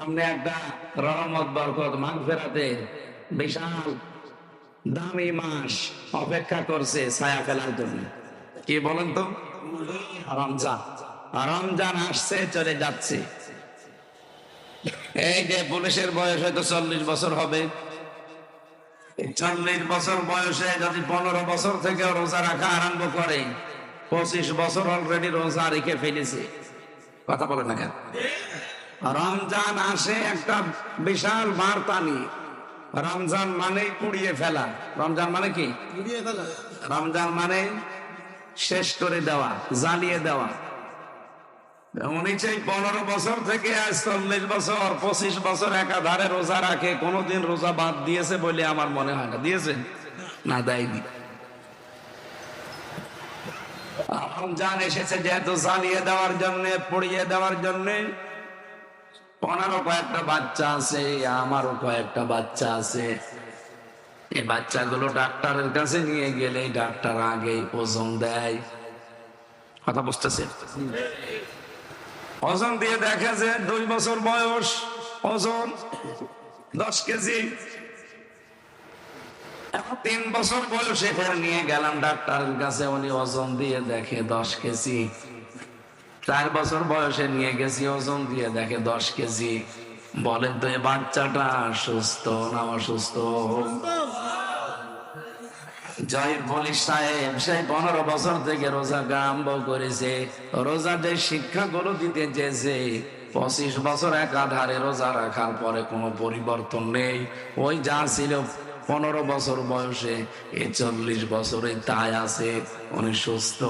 সামনে একটা রহমত, বরকত মাঘ ফেরাতে বিশাল দামি মাস অপেক্ষা করছে ছায়া ফেলার জন্য। কি বলেন তো? রমজান। রমজান আসছে, চলে যাচ্ছে। এই যে পুলিশের বয়স হয়তো চল্লিশ বছর হবে। চল্লিশ বছর বয়সে যদি পনেরো বছর থেকে রোজা রাখা আরম্ভ করে, পঁচিশ বছর অলরেডি রোজা রেখে ফেলেছে। কথা বলে না কেন? রমজান আসে একটা বিশাল বার্তা নিয়ে। রমজান মানে পুড়িয়ে ফেলা। রমজান মানে কি? রমজান মানে শেষ করে দেওয়া জ্বালিয়ে দেওয়া। উনি চাই পনেরো বছর থেকে আজ চল্লিশ বছর পঁচিশ বছর একাধারে রোজা রাখে। কোনোদিন রোজা বাদ দিয়েছে বলে আমার মনে হয় না। দিয়েছে? না দেয়নি। রমজান এসেছে যেহেতু জ্বালিয়ে দেওয়ার জন্য পড়িয়ে দেওয়ার জন্য। ওনারও কয়েকটা বাচ্চা আছে, আমারও কয়েকটা বাচ্চা আছে। এই বাচ্চাগুলো ডাক্তারের কাছে নিয়ে গেলে ডাক্তার আগে ওজন দেয়। কথা বুঝতেছে? ওজন দিয়ে দেখা যে দুই বছর বয়স, ওজন দশ কেজি। এখন তিন বছর বয়সে নিয়ে গেলাম ডাক্তারের কাছে, উনি ওজন দিয়ে দেখে দশ কেজি। চার বছর বয়সে নিয়ে গেছি ওজন দিয়ে, দেখে দশ কেজি। বলেন তো বাচ্চাটা সুস্থ না অসুস্থ? জয় পুলিশ সাহেব, সেই পনেরো বছর থেকে রোজা আরম্ভ করেছে। রোজা যে শিক্ষাগুলো দিতে চেয়েছে। পঁচিশ বছর একাধারে রোজা রাখার পরে কোনো পরিবর্তন নেই। ওই যা ছিল পনেরো বছর বয়সে এই চল্লিশ বছরে তাই আছে। উনি সুস্থ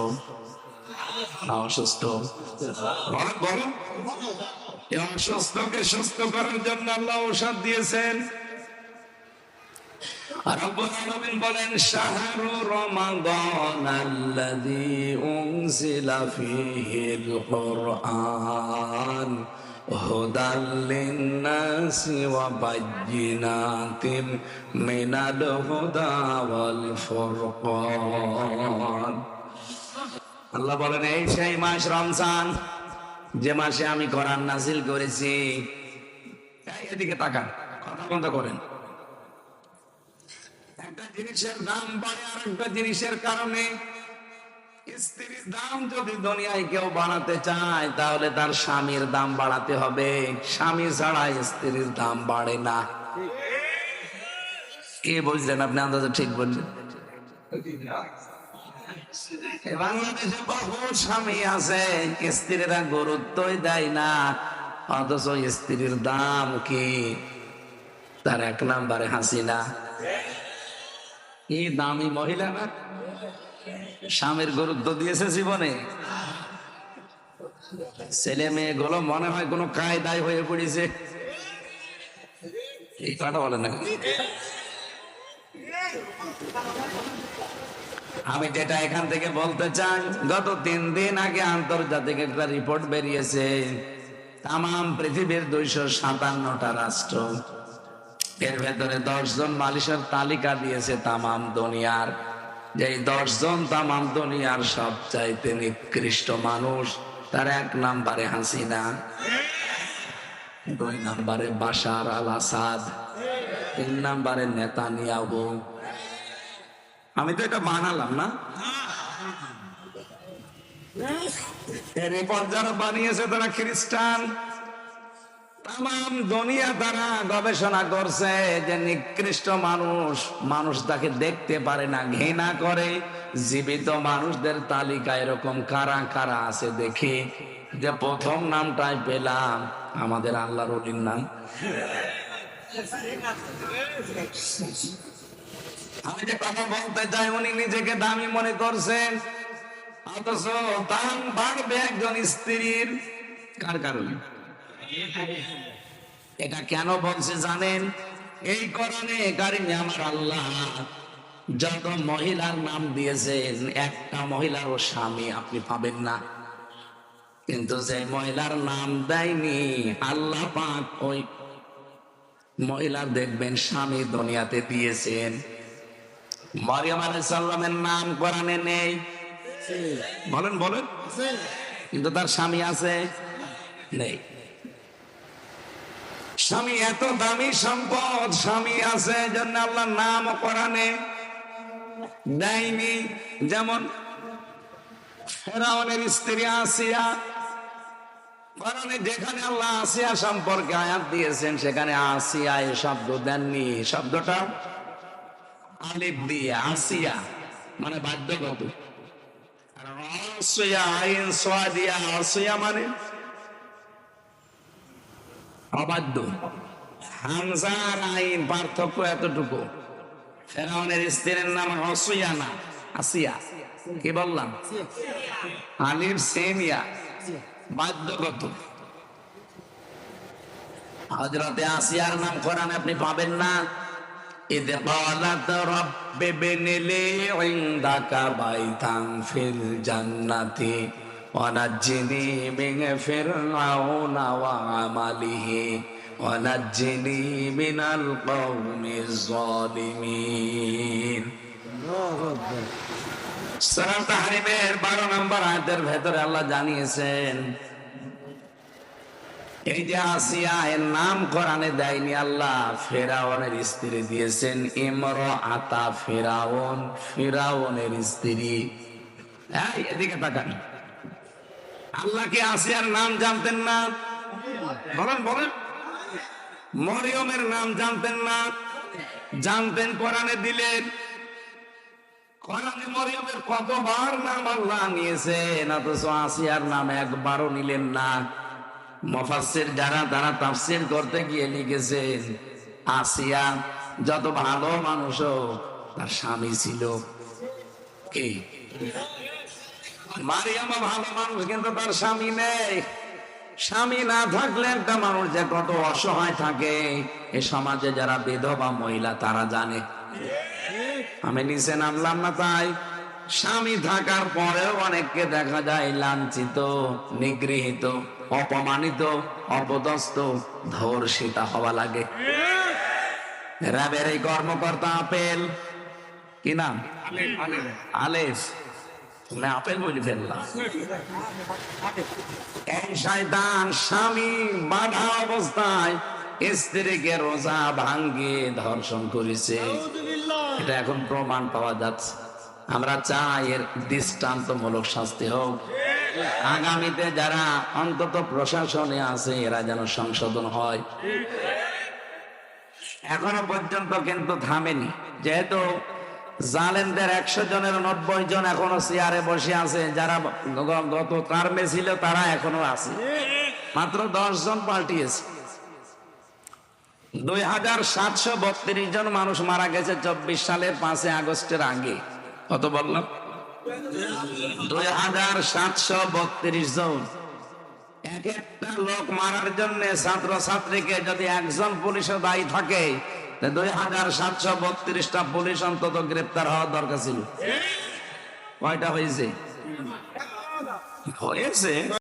অসুস্থ? বলেন বলেন এই অসুস্থকে সুস্থ করার জন্য আল্লাহ ঔষধ দিয়েছেন রব্বুল আলামিন বলেন শাহরু রমাদান আল্লাযী উনজিলা ফীহিল কুরআন হুদাল লিন-নাসি ওয়া বায়্যিনাতিন মিনাল হুদা ওয়াল ফুরকান আল্লাহ বলেন এই সেই মাস রমজান যে মাসে আমি কোরআন নাজিল করেছি। এদিকে তাকান কথা বন্ধ করেন। একটা জিনিসের দাম বাড়ে আর একটা জিনিসের কারণে স্ত্রীর দাম যদি দুনিয়ায় কেউ বাড়াতে চায় তাহলে তার স্বামীর দাম বাড়াতে হবে। স্বামী ছাড়া স্ত্রীর দাম বাড়ে না। কে বুঝলেন আপনি আন্দাজে ঠিক বললেন এ বাংলাদেশে বহু স্বামী আছে, স্ত্রীরা গুরুত্বই দেয় না। অথচ স্ত্রীর দাম কি? তার এক নাম্বারে হাসিনা। এই দামি মহিলা না? স্বামীর গুরুত্ব দিয়েছে জীবনে। ছেলে মেয়ে গুলো মনে হয় কোনো কায়দায় হয়ে পড়েছে। এই কথা বলে না। আমি যেটা এখান থেকে বলতে চাই, গত তিন দিন আগে আন্তর্জাতিক একটা রিপোর্ট বেরিয়েছে তাম পৃথিবীর দুইশো সাতান্নটা রাষ্ট্র। এর ভেতরে দশজন মালিশের তালিকা দিয়েছে তামাম দুনিয়ার। যে দশজন তামাম দুনিয়ার সবচাইতে নিকৃষ্ট মানুষ, তার এক নাম্বারে হাসিনা, দুই নাম্বারে বাশার আল আসাদ তিন নাম্বারে নেতানিয়াহু। আমি তো এটা বানালাম না। রিপোর্ট যারা বানিয়েছে তারা খ্রিস্টান। তাম দুনিয়া তারা গবেষণা করছে যে নিকৃষ্ট মানুষ মানুষ তাকে দেখতে পারে না, ঘৃণা করে। জীবিত মানুষদের তালিকা এরকম কারা কারা আছে দেখি যে প্রথম নামটাই পেলাম, আমাদের আল্লাহর অলির নাম। আমি যে কথা বলতে চাই, উনি নিজেকে দামি মনে করছেন। অথচ দাম বাড়বে একজন স্ত্রীর। কার কারণে? এটা কেন বলছে জানেন? এই কারণে কারিমে আমার আল্লাহ যত মহিলার নাম দিয়েছেন, একটা মহিলারও স্বামী আপনি পাবেন না। কিন্তু যে মহিলার নাম দেয়নি, আল্লাহ পাক ওই মহিলার দেখবেন স্বামী দুনিয়াতে দিয়েছেন। মারিয়াম আলাইহিস সালামের নাম কোরআনে নেই। বলেন বলেন। কিন্তু তার স্বামী আছে? নেই। স্বামী এত দামি সম্পদ স্বামী আছে জন্য আল্লাহ নাম কোরআনে দেয়নি যেমন ফেরাউনের স্ত্রী আসিয়া কোরআনে যেখানে আল্লাহ আসিয়া সম্পর্কে আয়াত দিয়েছেন সেখানে আসিয়া এই শব্দ দেননি। শব্দটা আলিফ দিয়ে আসিয়া মানে বাধ্যগত আসিয়া মানে? অবাধ্য। হামজার আইন পার্থক্য এতটুকু। ফেরাউনের স্ত্রীর নাম অসুয়া না, আসিয়া। কি বললাম? আলির সেমিয়া বাধ্যগত। হজরতে আসিয়ার নাম কোরআনে আপনি পাবেন না। إذ قالت رب ابن لي عندك بيتا في الجنة ونجني من فرعون وعمله ونجني من القوم الظالمين সূরা তাহরিমের 12 নম্বর আয়াতের ভেতরে আল্লাহ জানিয়েছেন এই যে আসিয়া এর নাম কোরআনে দেয়নি আল্লাহ ফেরাউনের স্ত্রী দিয়েছেন ইমর আতা ফেরাউন ফেরাউনের স্ত্রী। এই, এদিকে তাকান। আল্লাহ কি আসিয়ার নাম জানতেন না? বলেন বলেন। মরিয়মের নাম জানতেন না? জানতেন কোরআনে দিলেন। কোরআনে মরিয়মের কতবার নাম আল্লাহ নিয়েছেন? অথচ আসিয়ার নাম একবারও নিলেন না। মফাসির যারা তারা তাফসির করতে গিয়ে লিখেছেন, আসিয়া যত ভালো মানুষ তার স্বামী ছিল কি? মারিয়ামা ভালো মানুষ, কিন্তু তার স্বামী নেই। স্বামী না থাকলে একটা মানুষ যে কত অসহায় থাকে, এ সমাজে যারা বিধবা মহিলা, তারা জানে। আমি নিচে নামলাম না তাই। স্বামী থাকার পরেও অনেককে দেখা যায় লাঞ্ছিত নিগৃহীত অপমানিত অপদস্থ ধর্ষিতা হওয়া লাগে। র্যাবের এই কর্মকর্তা আপেল। কি নাম? আলেফ। আপেল বলি ফেললাম এই শয়তান স্বামী বাধা অবস্থায় স্ত্রীকে রোজা ভাঙ্গিয়ে ধর্ষণ করেছে। এটা এখন প্রমাণ পাওয়া যাচ্ছে। আমরা চাই এর দৃষ্টান্তমূলক শাস্তি হোক। আগামীতে যারা অন্তত প্রশাসনে আছে, এরা যেন সংশোধন হয়। এখনও পর্যন্ত কিন্তু থামেনি। যেহেতু জালেনদের একশো জনের নব্বই জন এখনও চেয়ারে বসে আছে, যারা গত টার্মে ছিল, তারা এখনও আছে। মাত্র দশ জন পাল্টিয়েছে। দুই হাজার সাতশো বত্রিশ জন মানুষ মারা গেছে চব্বিশ সালের পাঁচে আগস্টের আগে। কত বললাম? দুই হাজার সাতশো বত্রিশ জন। এক একটা লোক মারার জন্য ছাত্র ছাত্রীকে যদি একজন পুলিশও দায়ী থাকে দুই হাজার সাতশো বত্রিশটা পুলিশ অন্তত গ্রেপ্তার হওয়া দরকার ছিল। কয়টা হয়েছে? হয়েছে।